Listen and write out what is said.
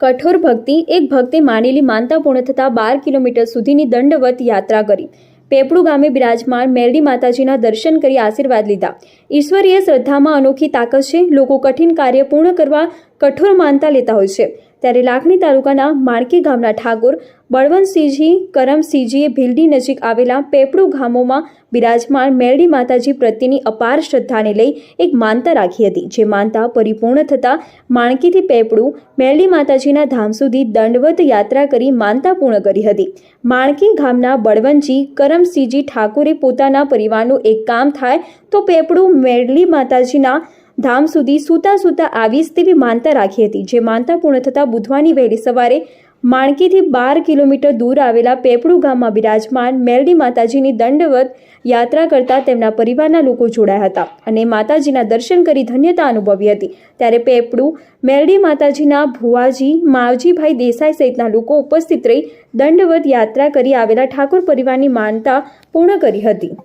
કઠોર ભક્તિ, એક ભક્તે માનેલી માનતા પૂર્ણ થતાં બાર કિલોમીટર સુધીની દંડવત યાત્રા કરી. પેપડુ ગામે બિરાજમાન મેરડી માતાજીના દર્શન કરી આશીર્વાદ લીધા. ઈશ્વરીય શ્રદ્ધામાં અનોખી તાકાત છે. લોકો કઠિન કાર્ય પૂર્ણ કરવા કઠોર માનતા લેતા હોય છે. ત્યારે લાખણી તાલુકાના માણકી ગામના ઠાકોર બળવંતસિંહજી, કરમસિંહજીએ ભીલડી નજીક આવેલા પેપડુ ગામોમાં બિરાજમાન મેરડી માતાજી પ્રત્યેની અપાર શ્રદ્ધાને લઈ એક માનતા રાખી હતી. જે માનતા પરિપૂર્ણ થતાં માણકીથી પેપડું મેરડી માતાજીના ધામ સુધી દંડવત યાત્રા કરી માનતા પૂર્ણ કરી હતી. માણકી ગામના બળવંતજી, કરમસિંહજી ઠાકોરે પોતાના પરિવારનું એક કામ થાય તો પેપડું મેરડી માતાજીના ધામ સુધી સૂતા સૂતા આવીશ તેવી માનતા રાખી હતી. જે માનતા પૂર્ણ થતાં બુધવારની વહેલી સવારે માણકીથી બાર કિલોમીટર દૂર આવેલા પેપડુ ગામમાં બિરાજમાન મેરડી માતાજીની દંડવત યાત્રા કરતા તેમના પરિવારના લોકો જોડાયા હતા અને માતાજીના દર્શન કરી ધન્યતા અનુભવી હતી. ત્યારે પેપડુ મેરડી માતાજીના ભુવાજી, માવજીભાઈ દેસાઈ સહિતના લોકો ઉપસ્થિત રહી દંડવત યાત્રા કરી આવેલા ઠાકોર પરિવારની માનતા પૂર્ણ કરી હતી.